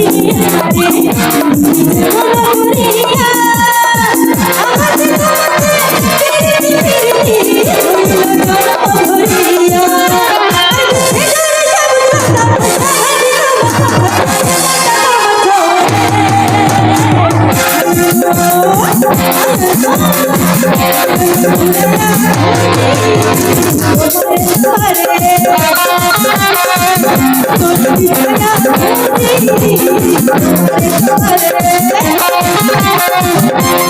Hare Hare Thank you.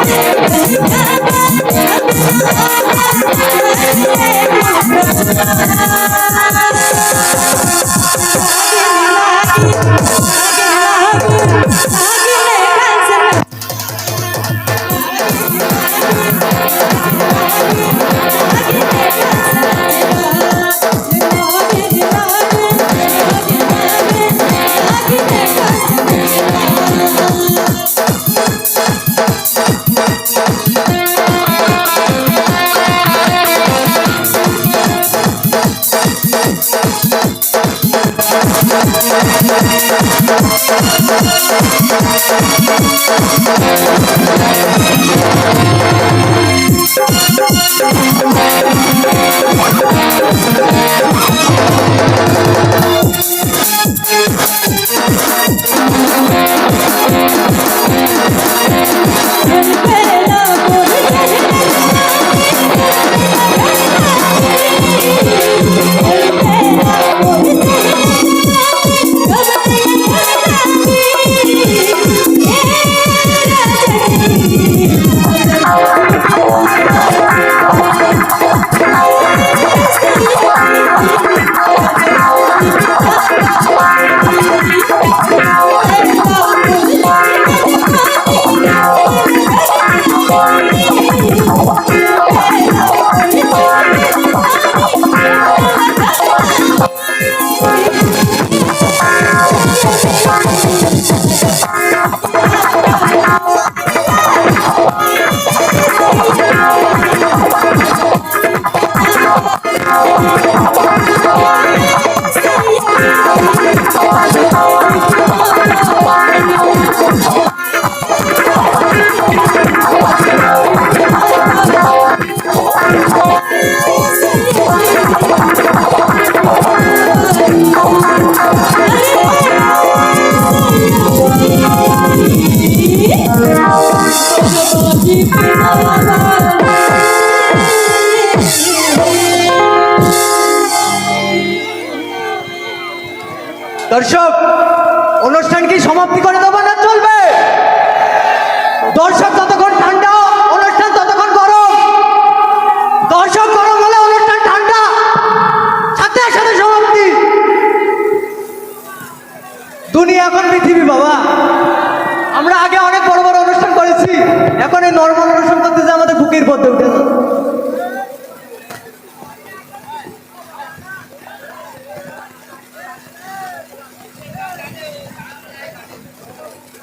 Thank you. দর্শক, অনুষ্ঠান কি সমাপ্তি করে দেবো না চলবে? দর্শক, যতক্ষণ ঠান্ডা, অনুষ্ঠান ততক্ষণ গরম। দর্শক, গরম হলে অনুষ্ঠান ঠান্ডা। সাথে সাথে সমাপ্তি। দুনিয়া এখন পৃথিবী, বাবা। আমরা আগে অনেক বড় বড় অনুষ্ঠান করেছি। এখন এই নর্মাল অনুষ্ঠান করতে যে আমাদের বুকের পথে উঠে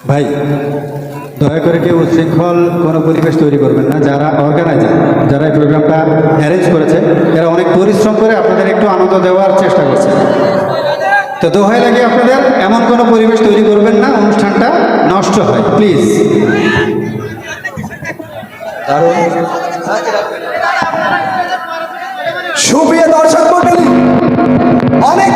ভাই, দয়া করে কেউ উচ্ছৃঙ্খল কোনো পরিবেশ তৈরি করবেন না, যারা অর্গানাইজার যারা এই প্রোগ্রামটা অ্যারেঞ্জ করেছে, এরা অনেক পরিশ্রম করে আপনাদের একটু আনন্দ দেওয়ার চেষ্টা করছে। তো দোহাই লাগে আপনাদের, এমন কোনো পরিবেশ তৈরি করবেন না, অনুষ্ঠানটা নষ্ট হয় প্লিজ সুপ্রিয় দর্শক অনেক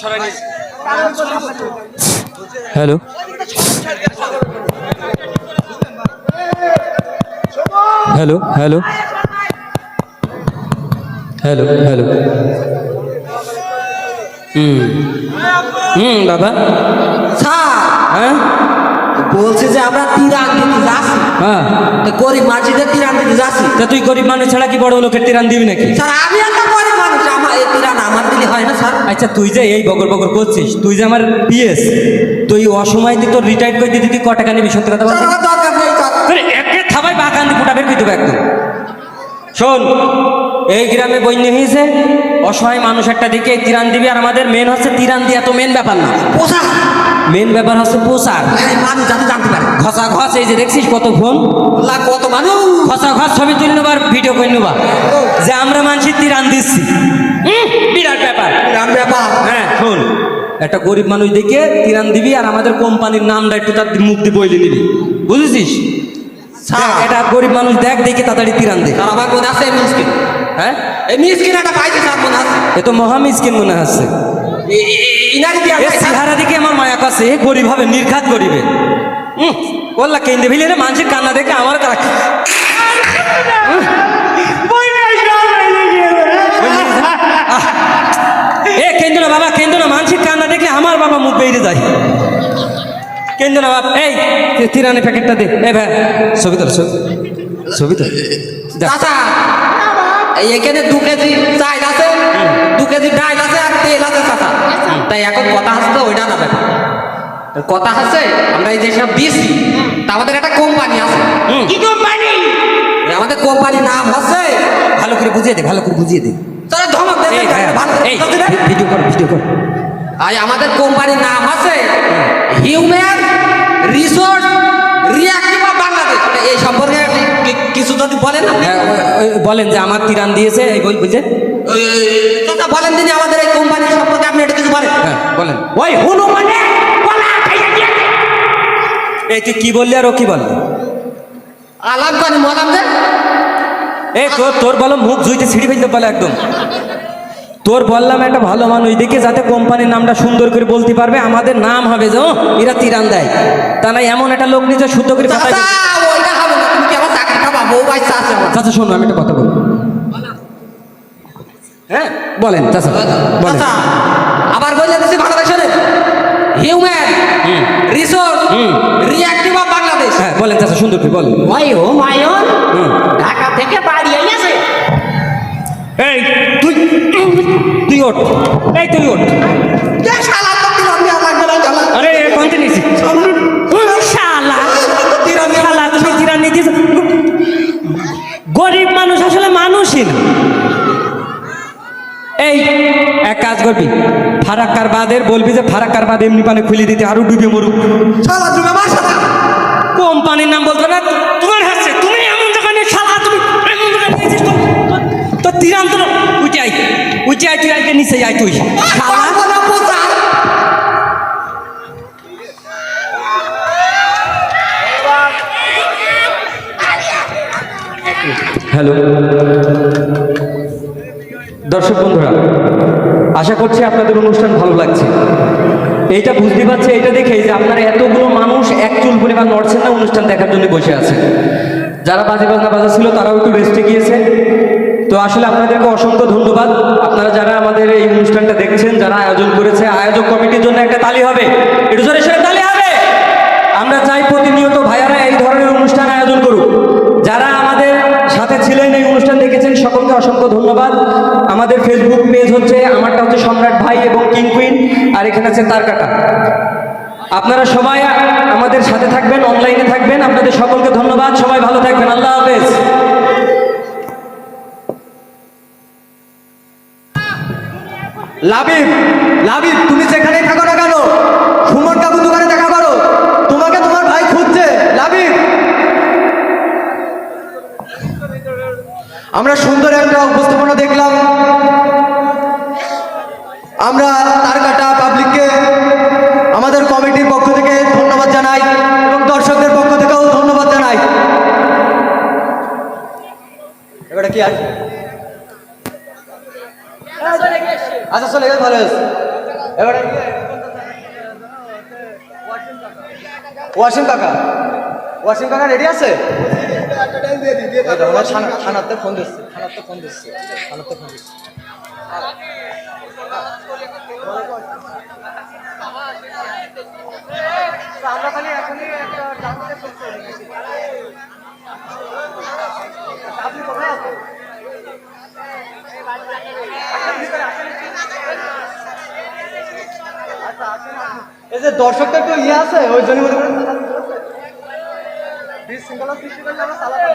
সরাই hello. Hello hello. Hello hello. হুম। হুম বাবা। স্যার। হ্যাঁ? বলছে যে আমরা তিরান দিতে যাচ্ছি। হ্যাঁ। তো গরিব মাঝিদের তিরান দিতে যাচ্ছি। তা তুই গরিব মানুষ ছাড়া কি বড় লোকের তিরান দিবি নাকি? স্যার আমি একটা গরিব মানুষ আমার এই তিরান আমার দিলে হয় না স্যার? আচ্ছা তুই যে এই বগর বগর করছিস তুই যে আমার পিএস তুই অসময় তোর রিটায়ার করে দিদি তুই ক টাকা নিবি সত্যি কথা বল দরকার নেই স্যার। একে থাবাই বাগান ফুটা বের করে দেবো একদম। শোন এই গ্রামে বন্যা হয়েছে অসহায় মানুষ একটা দিকে তিরান দিবি আর আমাদের মেন হচ্ছে তিরান দিয়ে এত মেন ব্যাপার না। পোষা মেন ব্যাপার হচ্ছে মানুষ যাতে জানতে পারে। ঘষা ঘষ এই যে দেখছিস কত ফোন লা কত মানুষ। ঘষা ঘষ ছবি তুলে নেবার ভিডিও করে নেবা। যে আমরা মানসিক তিরান দিচ্ছি। হুম, বিরাট ব্যাপার। তিরান ব্যাপার। হ্যাঁ শোন একটা গরিব মানুষ দেখে তিরান দিবি আর আমাদের কোম্পানির নামটা একটু তার মুখ দিয়ে বইলে নিবি। বুঝেছিস? স্যার। দেখ, এটা গরিব মানুষ দেখ দেখে তাড়াতাড়ি তিরান দে। স্যার আমার মনে আছে এই মিসকিন? হ্যাঁ? এই মিসকিন একটা পাইছে স্যার মনে আছে। এ তো মহা মিসকিন মনে হচ্ছে চেহারা দিকে আমার মায়া কাছে গরিব হবে নির্ঘাত গরিবে বললা কেন্দ্রে ভিলে মানুষের কান্না দেখে আমার কারা এ কেন্দ্র না বাবা কেন্দ্র না মানুষের কান্না দেখলে আমার বাবা মুখ বেরিয়ে যায়। কেন্দ্র না বাবা এই তিরানি প্যাকেটটা দে। এ ভাই ছবি তোর ছবি। ছবি তোর এখানে দু কেজি চাল আছে দু কেজি ডাল আছে আর তেল আছে চাচা। তাই এখন কথা হচ্ছে তো ওইটা না ব্যাপার। কথা হচ্ছে আমরা এই যেসব দিয়েছি তা আমাদের একটা কোম্পানি আছে। হুম। কি কোম্পানি? আমাদের কোম্পানির নাম হচ্ছে ভালো করে বুঝিয়ে দে ভালো করে বুঝিয়ে দে। তারা ধমক ভালো এই ভিডিও কর ভিডিও কর আর আমাদের কোম্পানির নাম আছে হিউম্যান রিসোর্স রিয়াক্টিভ বাংলাদেশ এই সম্পর্কে কিছু যদি বলেন হ্যাঁ, বলেন যে আমার তিরান দিয়েছে এই বই বুঝে। বলেন দিনই আমাদের এই কোম্পানি সম্পর্কে আপনি এটা কিছু বলেন। হ্যাঁ বলেন। ওই হুনু মানে বলা খাইয়া দিয়া। এই তুই কি বললি আর ও কি বললি? আলাম কানি মলাম যে এই তোর তোর বলো মুখ জুইতে ছিঁড়ি ফেলতে বলে একদম। তোর বললাম একটা ভালো মানুষ দেখে যাতে কোম্পানির নামটা সুন্দর করে বলতে পারবে আমাদের নাম হবে যে ও, এরা তিরান দেয় তা না এমন একটা লোক নিজে শুদ্ধ করে কথা চাচা শোনো আমি একটা কথা বলি। হ্যাঁ? বলেন চাচা বলেন। চাচা আবার বললে দিচ্ছি শোনেন হিউম্যান। রিসোর্স হুম। রিয়াক্টিভ অফ বাংলাদেশ হ্যাঁ বলেন চাচা সুন্দর করে বলেন। ওই। ঢাকা থেকে বাড়ি আইয়াছে। এই তুই তুই ওঠ। এই তুই ওঠ। শালা তো আরে শালা শালা তুমি তিরান দিয়েছ কাজ করবি ফারাক্কার বাদের বলবি যে ফারাক্কার বাদ এমনি পানে খুলে দিতে আরও ডুবে মরুক। আমার সাথে। কোম্পানির নাম বলতো না তোমার হাসছে তুমি এমন দোকানে শালা তুমি এমন দোকানে নিয়েছিস তো তো তিরান্ত উঠে আই উঠে আই তুই আইকে নিচে আই তুই। হ্যালো দর্শক বন্ধুরা, আশা করছি আপনাদের অনুষ্ঠান ভালো লাগছে। এইটা বুঝতে পারছি এটা দেখেই যে আপনারা এতগুলো মানুষ এক চুল পরিমাণ নড়ছেন না অনুষ্ঠান দেখার জন্য বসে আছে। যারা বাজে বাজনা বাজা ছিল তারাও একটু রেস্টে গিয়েছে। তো আসলে আপনাদেরকে অসংখ্য ধন্যবাদ। আপনারা যারা আমাদের এই অনুষ্ঠানটা দেখছেন, যারা আয়োজন করেছে, আয়োজক কমিটির জন্য একটা তালি হবে। তালি হবে! আমরা চাই প্রতিনিয়ত ভাইয়ারা এই ধরনের অনুষ্ঠান আয়োজন করুক। যারা আমাদের সাথে ছিলেন, এই অনুষ্ঠান দেখেছেন, সকলকে অসংখ্য ধন্যবাদ। আমাদের ফেসবুক পেজ হচ্ছে, আমারটা হচ্ছে সম্রাট ভাই এবং কিং কুইন আর এখানে আছে তার কাটা আপনারা সবাই আমাদের সাথে থাকবেন অনলাইনে থাকবেন। আপনাদের সকলকে ধন্যবাদ, সবাই ভালো থাকবেন, আল্লাহ হাফেজ। লাবিব লাবিব, তুমি যেখানেই থাকো না কেন, সুমন কাকু দোকানে দেখা করো। তোমাকে তোমার ভাই খুঁজছে, লাবিব। আমরা সুন্দর একটা উপস্থাপনা দেখলাম। ওয়াসিম কাকা রেডি আছে? এই দেখো, আমার থানাতে ফোন দিচ্ছে। থানাতে ফোন দিচ্ছে। থানাতে ফোন দিচ্ছে। আমরা খালি এখনই একটা ডাকুতে ফোন করি আপনি কোথায় আছেন? এই যে দর্শকটা একটু ইয়ে আছে ওই জন্য মনে করেন বিশৃঙ্খলা সৃষ্টি করলে আমরা পারি।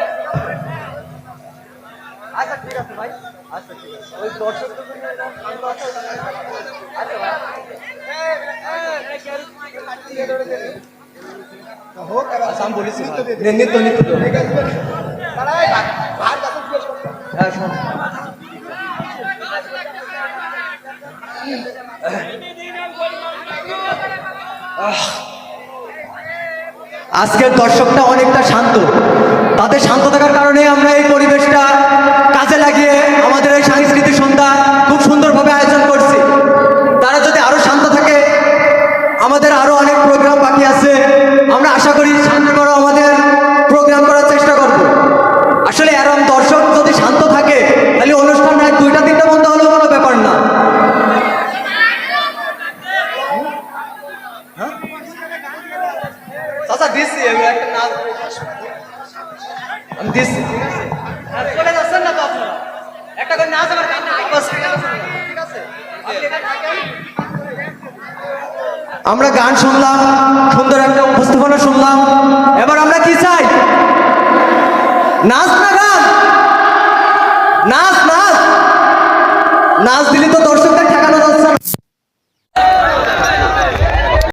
আচ্ছা ঠিক আছে ভাই। আচ্ছা ঠিক আছে। ওই দর্শকদের জন্য আচ্ছা ভাই। নিত্য নিত্য হ্যাঁ শোন। আজকের দর্শকটা অনেকটা শান্ত। তাদের শান্ত থাকার কারণে আমরা এই পরিবেশটা